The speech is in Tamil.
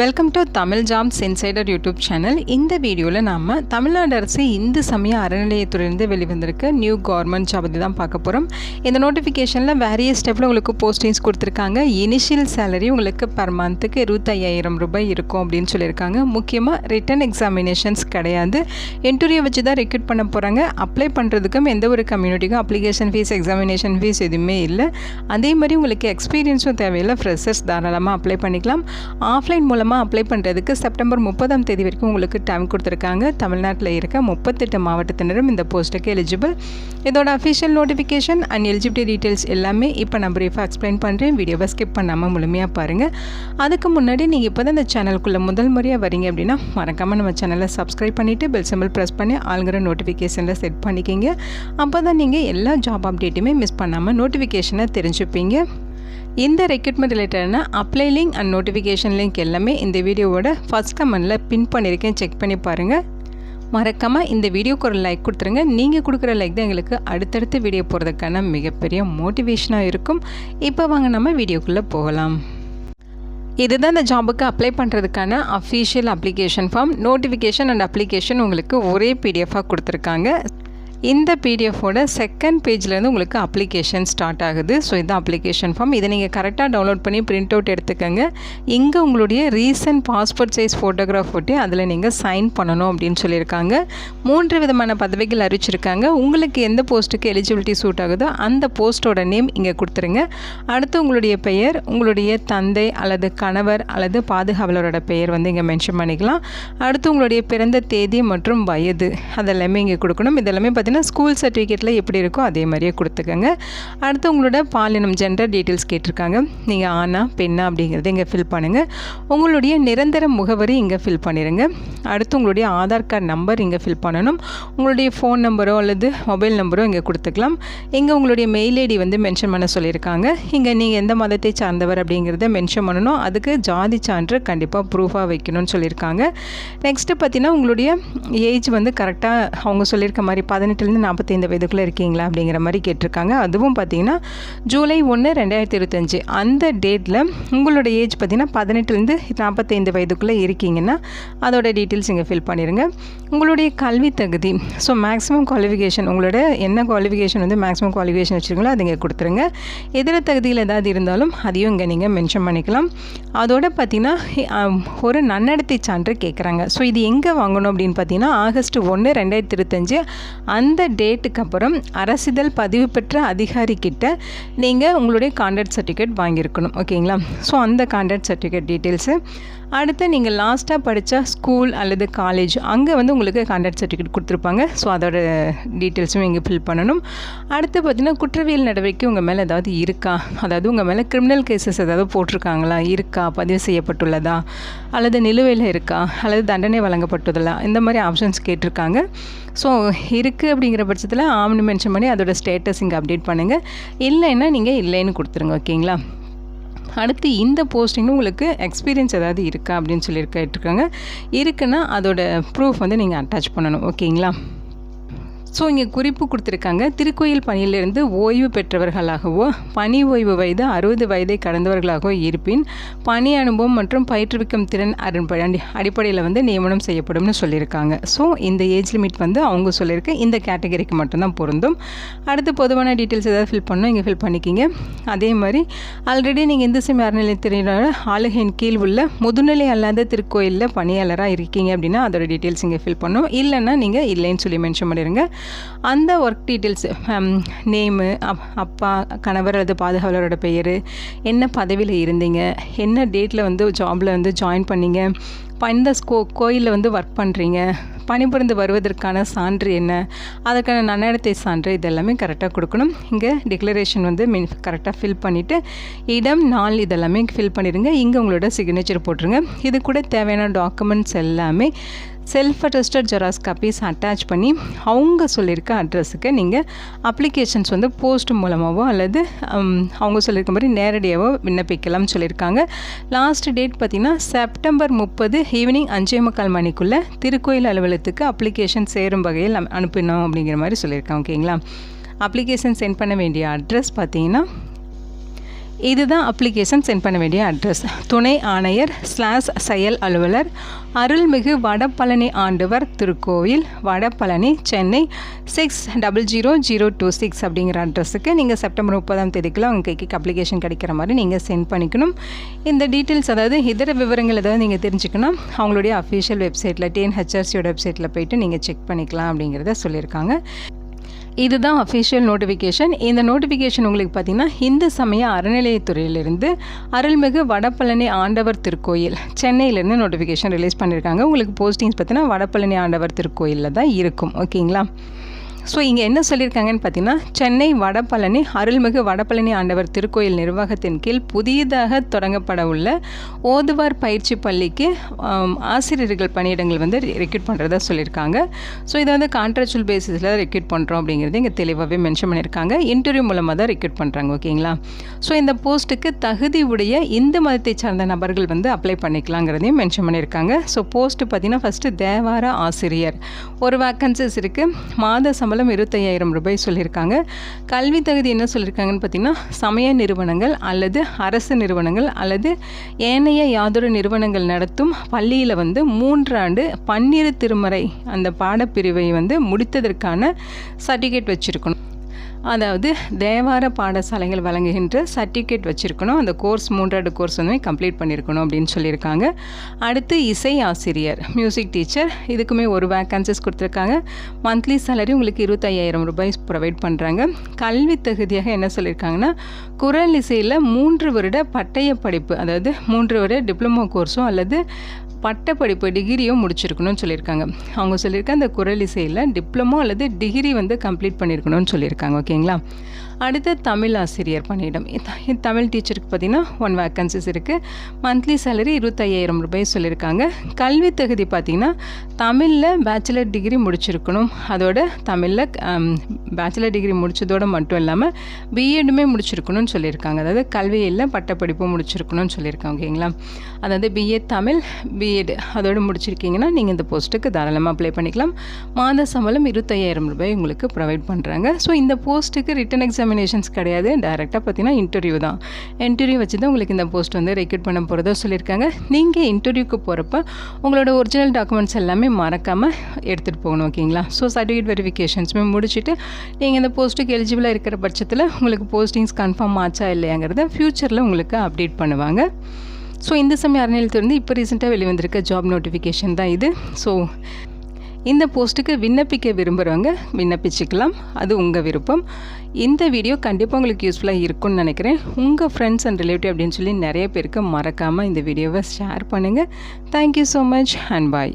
Welcome to Tamil jams insider YouTube channel இந்த வீடியோவில் நாம் தமிழ்நாடு அரசு இந்து சமய அறநிலையத்துறையிலிருந்து வெளிவந்திருக்க நியூ கவர்மெண்ட் ஜாப் பற்றி தான் பார்க்க போகிறோம் இந்த நோட்டிஃபிகேஷனில் வேரியஸ் ஸ்டெப்பில் உங்களுக்கு போஸ்டிங்ஸ் கொடுத்துருக்காங்க. இனிஷியல் சேலரி உங்களுக்கு பர் மந்த்துக்கு இருபத்தையாயிரம் ரூபாய் இருக்கும் அப்படின்னு சொல்லியிருக்காங்க. முக்கியமாக ரிட்டன் எக்ஸாமினேஷன்ஸ் கிடையாது. இன்டர்வியூ வச்சு தான் ரெக்ரூட் பண்ண போகிறாங்க அப்ளை பண்ணுறதுக்கும் எந்த ஒரு கம்யூனிட்டிக்கும் அப்ளிகேஷன் ஃபீஸ் எக்ஸாமினேஷன் ஃபீஸ் எதுவுமே இல்லை. அதே மாதிரி உங்களுக்கு எக்ஸ்பீரியன்ஸும் தேவையில்லை. ஃப்ரெஷர்ஸ் தாராளமாக அப்ளை பண்ணிக்கலாம். ஆஃப்லைன் மூலம் மூலமாக அப்ளை பண்ணுறதுக்கு செப்டம்பர் முப்பதாம் தேதி வரைக்கும் உங்களுக்கு டைம் கொடுத்துருக்காங்க. தமிழ்நாட்டில் இருக்க முப்பத்தெட்டு மாவட்டத்தினரும் இந்த போஸ்ட்டுக்கு எலிஜிபிள் இதோட official notification and eligibility details எல்லாமே இப்போ நான் ப்ரீஃபாக எக்ஸ்பிளைன் பண்ணுறேன் வீடியோவை ஸ்கிப் பண்ணாமல் முழுமையாக பாருங்கள் அதுக்கு முன்னாடி நீங்கள் இப்போ தான் இந்த சேனலுக்குள்ளே முதல் முறையாக வரீங்க அப்படின்னா மறக்காமல் நம்ம சேனலை சப்ஸ்கிரைப் பண்ணிவிட்டு பெல் சிம்பிள் ப்ரெஸ் பண்ணி ஆளுங்கிற நோட்டிஃபிகேஷனில் செட் பண்ணிக்கிங்க. அப்போ தான் நீங்கள் எல்லா ஜாப் அப்டேட்டுமே மிஸ் பண்ணாமல் நோட்டிஃபிகேஷனை தெரிஞ்சுப்பீங்க. இந்த ரெக்ரூட்மெண்ட் ரிலேட்டடான apply link and notification link எல்லாமே இந்த வீடியோவோட ஃபஸ்ட் கமெண்டில் பின் பண்ணியிருக்கேன் செக் பண்ணி பாருங்கள் மறக்காமல் இந்த வீடியோக்கு ஒரு லைக் கொடுத்துருங்க. நீங்கள் கொடுக்குற லைக் தான் எங்களுக்கு அடுத்தடுத்து வீடியோ போகிறதுக்கான மிகப்பெரிய மோட்டிவேஷனாக இருக்கும். இப்போ வாங்க நம்ம வீடியோக்குள்ளே போகலாம். இதுதான் இந்த ஜாபுக்கு அப்ளை பண்ணுறதுக்கான official application form notification and application உங்களுக்கு ஒரே பிடிஎஃபாக கொடுத்துருக்காங்க. இந்த பிடிஎஃபோட செகண்ட் பேஜ்லேருந்து உங்களுக்கு அப்ளிகேஷன் ஸ்டார்ட் ஆகுது. ஸோ இதுதான் அப்ளிகேஷன் ஃபார்ம் இதை நீங்கள் கரெக்டாக டவுன்லோட் பண்ணி பிரிண்ட் அவுட் எடுத்துக்கோங்க. இங்கே உங்களுடைய ரீசன்ட் பாஸ்போர்ட் சைஸ் ஃபோட்டோகிராஃப் ஒட்டி அதில் நீங்கள் சைன் பண்ணணும் அப்படின்னு சொல்லியிருக்காங்க. மூன்று விதமான பதவிகள் அறிவிச்சிருக்காங்க. உங்களுக்கு எந்த போஸ்ட்டுக்கு எலிஜிபிலிட்டி சூட் ஆகுதோ அந்த போஸ்ட்டோட நேம் இங்கே கொடுத்துருங்க. அடுத்து உங்களுடைய பெயர் உங்களுடைய தந்தை அல்லது கணவர் அல்லது பாதுகாவலரோட பெயர் வந்து இங்கே மென்ஷன் பண்ணிக்கலாம். அடுத்து உங்களுடைய பிறந்த தேதி மற்றும் வயது அதெல்லாமே இங்கே கொடுக்கணும். இதெல்லாமே பார்த்தீங்கன்னா ஸ்கூல் சர்டிஃபிகேட்டில் எப்படி இருக்கோ அதே மாதிரியே கொடுத்துக்கோங்க. அடுத்து உங்களோட பாலினம் ஜெண்டர் டீட்டெயில்ஸ் கேட்டிருக்காங்க. நீங்கள் ஆனா பெண்ணா அப்படிங்கிறத இங்கே ஃபில் பண்ணுங்கள் உங்களுடைய நிரந்தர முகவரி இங்கே ஃபில் பண்ணிடுங்க அடுத்து உங்களுடைய ஆதார் கார்டு நம்பர் இங்கே ஃபில் பண்ணணும். உங்களுடைய ஃபோன் நம்பரோ அல்லது மொபைல் நம்பரோ இங்கே கொடுத்துக்கலாம். இங்கே உங்களுடைய மெயில் ஐடி வந்து மென்ஷன் பண்ண சொல்லியிருக்காங்க. இங்கே நீங்கள் எந்த மதத்தை சார்ந்தவர் அப்படிங்கிறத மென்ஷன் பண்ணணும். அதுக்கு ஜாதி சான்று கண்டிப்பாக ப்ரூஃபாக வைக்கணும்னு சொல்லியிருக்காங்க. நெக்ஸ்ட்டு பார்த்தீங்கன்னா உங்களுடைய ஏஜ் வந்து கரெக்டாக அவங்க சொல்லியிருக்க மாதிரி பதினெட்டு பதினெட்டுலேருந்து நாற்பத்தைந்து வயதுக்குள்ளே இருக்கீங்களா அப்படிங்கிற மாதிரி கேட்டிருக்காங்க. அதுவும் பார்த்தீங்கன்னா ஜூலை ஒன்று ரெண்டாயிரத்தி இருபத்தஞ்சி. அந்த டேட்டில் உங்களோட ஏஜ் பார்த்தீங்கன்னா பதினெட்டுலேருந்து நாற்பத்தைந்து வயதுக்குள்ளே இருக்கீங்கன்னா அதோட டீட்டெயில்ஸ் இங்கே ஃபில் பண்ணிடுங்க. உங்களுடைய கல்வி தகுதி. ஸோ மேக்ஸிமம் குவாலிஃபிகேஷன் உங்களோட என்ன குவாலிஃபிகேஷன் வந்து மேக்ஸிமம் குவாலிஃபிகேஷன் வச்சுருங்களோ அது இங்கே கொடுத்துருங்க. எதிர தகுதியில் ஏதாவது இருந்தாலும் அதையும் இங்கே நீங்கள் மென்ஷன் பண்ணிக்கலாம். அதோட பார்த்தீங்கன்னா ஒரு நன்னடத்தை சான்று கேட்குறாங்க. ஸோ இது எங்கே வாங்கணும் அப்படின்னு பார்த்தீங்கன்னா ஆகஸ்ட் ஒன்று ரெண்டாயிரத்தி இருபத்தஞ்சு. அந்த அந்த டேட்டுக்கு அப்புறம் அரசிதழ் பதிவு பெற்ற அதிகாரிக்கிட்ட நீங்கள் உங்களுடைய கான்டாக்ட் சர்டிஃபிகேட் வாங்கியிருக்கணும். ஓகேங்களா? ஸோ அந்த கான்டாக்ட் சர்டிஃபிகேட் டீட்டெயில்ஸு அடுத்து நீங்கள் லாஸ்ட்டாக படித்த ஸ்கூல் அல்லது காலேஜ் அங்கே வந்து உங்களுக்கு கான்டாக்ட் சர்டிஃபிகேட் கொடுத்துருப்பாங்க. ஸோ அதோட டீட்டெயில்ஸும் இங்கே ஃபில் பண்ணணும். அடுத்து பார்த்தீங்கன்னா குற்றவியல் நடவடிக்கை உங்கள் மேலே ஏதாவது இருக்கா? அதாவது உங்கள் மேலே கிரிமினல் கேசஸ் ஏதாவது போட்டிருக்காங்களா? இருக்கா? பதிவு செய்யப்பட்டுள்ளதா? அல்லது நிலுவையில் இருக்கா? அல்லது தண்டனை வழங்கப்பட்டுள்ளதா? இந்த மாதிரி ஆப்ஷன்ஸ் கேட்டிருக்காங்க. ஸோ இருக்குது அப்படிங்கிற பட்சத்தில் ஆம்னு மென்ஷன் பண்ணி அதோட ஸ்டேட்டஸ் இங்கே அப்டேட் பண்ணுங்கள் இல்லைன்னா நீங்கள் இல்லைன்னு கொடுத்துருங்க ஓகேங்களா அடுத்து இந்த போஸ்டிங்கும் உங்களுக்கு எக்ஸ்பீரியன்ஸ் ஏதாவது இருக்கா அப்படின்னு சொல்லி கேட்டிருக்காங்க. இருக்குன்னா அதோட ப்ரூஃப் வந்து நீங்கள் அட்டாச் பண்ணணும். ஓகேங்களா ஸோ இங்கே குறிப்பு கொடுத்துருக்காங்க. திருக்கோயில் பணியிலிருந்து ஓய்வு பெற்றவர்களாகவோ பணி ஓய்வு வயது அறுபது வயதை கடந்தவர்களாகவோ இருப்பின் பணி அனுபவம் மற்றும் பயிற்றுவிக்கும் திறன் அடிப்படை அடிப்படையில் வந்து நியமனம் செய்யப்படும்னு சொல்லியிருக்காங்க. ஸோ இந்த ஏஜ் லிமிட் வந்து அவங்க சொல்லியிருக்க. இந்த கேட்டகரிக்கு மட்டும்தான் பொருந்தும். அடுத்து பொதுவான டீட்டெயில்ஸ் ஏதாவது ஃபில் பண்ணணும் இங்கே ஃபில் பண்ணிக்கிங்க. அதே மாதிரி ஆல்ரெடி நீங்கள் இந்து சமய அறநிலையத்துறையோட ஆளுகையின் கீழ் உள்ள முதுநிலை அல்லாத திருக்கோயிலில் பணியாளராக இருக்கீங்க அப்படின்னா அதோட டீட்டெயில்ஸ் இங்கே ஃபில் பண்ணும் இல்லைன்னா நீங்கள் இல்லைன்னு சொல்லி மென்ஷன் பண்ணிடுங்க அந்த ஒர்க் டீட்டெயில்ஸ் நேமு அப் அப்பா கணவர் அல்லது பாதுகாவலரோட பெயர் என்ன பதவியில் இருந்தீங்க என்ன டேட்டில் வந்து ஜாபில் வந்து ஜாயின் பண்ணீங்க பந்த ஸ்கோ கோயிலில் வந்து ஒர்க் பண்ணுறீங்க பணிபுரிந்து வருவதற்கான சான்று என்ன அதற்கான நன்னடத்தை சான்று இதெல்லாமே கரெக்டாக கொடுக்கணும். இங்கே டிக்ளரேஷன் வந்து மின் கரெக்டாக ஃபில் பண்ணிவிட்டு இடம் நாள் இதெல்லாமே ஃபில் பண்ணிடுங்க. இங்கே உங்களோட சிக்னேச்சர் போட்டுருங்க. இது கூட தேவையான டாக்குமெண்ட்ஸ் எல்லாமே self attested xerox copies attach பண்ணி அவங்க சொல்லியிருக்க அட்ரஸுக்கு நீங்கள் அப்ளிகேஷன்ஸ் வந்து போஸ்ட் மூலமாகவோ அல்லது அவங்க சொல்லியிருக்க மாதிரி நேரடியாகவோ விண்ணப்பிக்கலாம்னு சொல்லியிருக்காங்க லாஸ்ட் டேட் பார்த்திங்கன்னா செப்டம்பர் முப்பது ஈவினிங் அஞ்சே முக்கால் மணிக்குள்ளே திருக்கோயில் அலுவலகத்துக்கு அப்ளிகேஷன் சேரும் வகையில் அனுப்பினோம் அப்படிங்கிற மாதிரி சொல்லியிருக்காங்க ஓகேங்களா அப்ளிகேஷன் சென்ட் பண்ண வேண்டிய அட்ரஸ் பார்த்தீங்கன்னா இதுதான் அப்ளிகேஷன் சென்ட் பண்ண வேண்டிய அட்ரஸ் துணை ஆணையர் ஸ்லாஸ் செயல் அலுவலர் அருள்மிகு வடபழனி ஆண்டவர் திருக்கோவில் Vadapalani Chennai six double zero zero two six அப்படிங்கிற அட்ரஸுக்கு நீங்கள் செப்டம்பர் முப்பதாம் தேதிக்குள்ள உங்கள் கைக்கு அப்ளிகேஷன் கிடைக்கிற மாதிரி நீங்கள் சென்ட் பண்ணிக்கணும். இந்த டீட்டெயில்ஸ் அதாவது இதர விவரங்கள் ஏதாவது நீங்கள் தெரிஞ்சுக்கணும். அவங்களுடைய அஃபிஷியல் வெப்சைட்டில் டிஎன்ஹெச்ஆர்சியோட வெப்சைட்டில் போயிட்டு நீங்கள் செக் பண்ணிக்கலாம் அப்படிங்கிறத சொல்லியிருக்காங்க. இதுதான் அஃபிஷியல் நோட்டிஃபிகேஷன் இந்த நோட்டிஃபிகேஷன் உங்களுக்கு பார்த்தீங்கன்னா இந்து சமய அறநிலையத்துறையிலிருந்து அருள்மிகு வடபழனி ஆண்டவர் திருக்கோயில் சென்னையிலேருந்து நோட்டிஃபிகேஷன் ரிலீஸ் பண்ணியிருக்காங்க. உங்களுக்கு போஸ்டிங்ஸ் பார்த்தீங்கன்னா வடபழனி ஆண்டவர் திருக்கோயிலில் தான் இருக்கும். ஓகேங்களா ஸோ இங்கே என்ன சொல்லியிருக்காங்கன்னு பார்த்தீங்கன்னா சென்னை வடபழனி அருள்மிகு வடபழனி ஆண்டவர் திருக்கோயில் நிர்வாகத்தின் கீழ் புதியதாக தொடங்கப்பட உள்ள ஓதுவார் பயிற்சி பள்ளிக்கு ஆசிரியர்கள் பணியிடங்கள் வந்து ரெக்யூட் பண்ணுறதா சொல்லியிருக்காங்க ஸோ இதை வந்து கான்ட்ராக்சுவல் பேசிஸில் ரெக்யூட் பண்ணுறோம் அப்படிங்கிறது இங்கே தெளிவாகவே மென்ஷன் பண்ணியிருக்காங்க இன்டர்வியூ மூலமாக தான் ரெக்யூட் பண்ணுறாங்க ஓகேங்களா ஸோ இந்த போஸ்ட்டுக்கு தகுதி உடைய இந்து மதத்தை சார்ந்த நபர்கள் வந்து அப்ளை பண்ணிக்கலாங்கிறதையும் மென்ஷன் பண்ணியிருக்காங்க ஸோ போஸ்ட்டு பார்த்திங்கன்னா ஃபஸ்ட்டு தேவார ஆசிரியர். ஒரு வேக்கன்சிஸ் இருக்குது மாத சம்பளம் சம்பளம் இருபத்தையாயிரம் ரூபாய் சொல்லியிருக்காங்க. கல்வி தகுதி என்ன சொல்லியிருக்காங்கன்னு பார்த்தீங்கன்னா சமய நிறுவனங்கள் அல்லது அரசு நிறுவனங்கள் அல்லது ஏனைய யாதொரு நிறுவனங்கள் நடத்தும் பள்ளியில் வந்து மூன்றாண்டு பன்னிரு திருமறை அந்த பாடப்பிரிவை வந்து முடித்ததற்கான சர்டிஃபிகேட் வச்சுருக்கணும். அதாவது தேவார பாடசாலைகள் வழங்குகின்ற சர்டிஃபிகேட் வச்சுருக்கணும். அந்த கோர்ஸ் மூன்றாவது கோர்ஸ் வந்து கம்ப்ளீட் பண்ணியிருக்கணும் அப்படின்னு சொல்லியிருக்காங்க. அடுத்து இசை ஆசிரியர் மியூசிக் டீச்சர் இதுக்குமே ஒரு வேக்கன்சிஸ் கொடுத்துருக்காங்க. மந்த்லி சேலரி உங்களுக்கு இருபத்தையாயிரம் ரூபாய் ப்ரொவைட் பண்ணுறாங்க கல்வி தகுதியாக என்ன சொல்லியிருக்காங்கன்னா குரல் இசையில் மூன்று வருட பட்டய படிப்பு அதாவது மூன்று வருட டிப்ளமோ கோர்ஸோ அல்லது பட்டப்படிப்பு டிகிரியும் முடிச்சிருக்கணும்னு சொல்லியிருக்காங்க. அவங்க சொல்லியிருக்க அந்த குரல் இசையில் டிப்ளமோ அல்லது டிகிரி வந்து கம்ப்ளீட் பண்ணியிருக்கணும்னு சொல்லியிருக்காங்க ஓகேங்களா? அடுத்து தமிழ் ஆசிரியர் பணியிடம். தமிழ் டீச்சருக்கு பார்த்திங்கன்னா ஒன் வேக்கன்சிஸ் இருக்குது மந்த்லி சேலரி இருபத்தையாயிரம் ரூபாய் சொல்லியிருக்காங்க. கல்வி தகுதி பார்த்திங்கன்னா தமிழில் பேச்சுலர் டிகிரி முடிச்சிருக்கணும். அதோட தமிழில் பேச்சுலர் டிகிரி முடித்ததோடு மட்டும் இல்லாமல் பிஎட்டுமே முடிச்சிருக்கணும்னு சொல்லியிருக்காங்க. அதாவது கல்வியில் பட்டப்படிப்பு முடிச்சிருக்கணும்னு சொல்லியிருக்காங்க ஓகேங்களா? அதாவது பிஏ தமிழ் பிஎட் அதோடு முடிச்சிருக்கீங்கன்னா நீங்கள் இந்த போஸ்ட்டுக்கு தாராளமாக அப்ளை பண்ணிக்கலாம். மாத சம்பளம் இருபத்தையாயிரம் ரூபாய் உங்களுக்கு ப்ரொவைட் பண்ணுறாங்க ஸோ இந்த போஸ்ட்டுக்கு ரிட்டன் எக்ஸாம் எக்ஸாமினேஷன்ஸ் கிடையாது. டேரெக்டாக பார்த்தீங்கன்னா இன்டர்வியூ தான். இன்டர்வியூ வச்சு தான் உங்களுக்கு இந்த போஸ்ட் வந்து ரெக்ரூட் பண்ண போகிறதா சொல்லியிருக்காங்க. நீங்கள் இன்டர்வியூக்கு போகிறப்ப உங்களோட ஒரிஜினல் டாக்குமெண்ட்ஸ் எல்லாமே மறக்காமல் எடுத்துகிட்டு போகணும் ஓகேங்களா ஸோ சர்டிஃபிகேட் வெரிஃபிகேஷன்ஸுமே முடிச்சுட்டு நீங்கள் இந்த போஸ்ட்டுக்கு எலிஜிபிளாக இருக்கிற பட்சத்தில் உங்களுக்கு போஸ்டிங்ஸ் கன்ஃபார்ம் ஆச்சா இல்லையாங்கிறத ஃப்யூச்சரில் உங்களுக்கு அப்டேட் பண்ணுவாங்க. ஸோ இந்த சமயம் அறநிலையத்திலிருந்து இப்போ ரீசெண்டாக வெளிவந்திருக்க ஜாப் நோட்டிஃபிகேஷன் தான் இது. ஸோ இந்த போஸ்ட்டுக்கு விண்ணப்பிக்க விரும்புகிறவங்க விண்ணப்பிச்சுக்கலாம். அது உங்கள் விருப்பம். இந்த வீடியோ கண்டிப்பாக உங்களுக்கு யூஸ்ஃபுல்லாக இருக்கும்னு நினைக்கிறேன். உங்கள் ஃப்ரெண்ட்ஸ் அண்ட் ரிலேட்டிவ் அப்படின்னு சொல்லி நிறைய பேருக்கு மறக்காமல் இந்த வீடியோவை ஷேர் பண்ணுங்கள் thank you so much and bye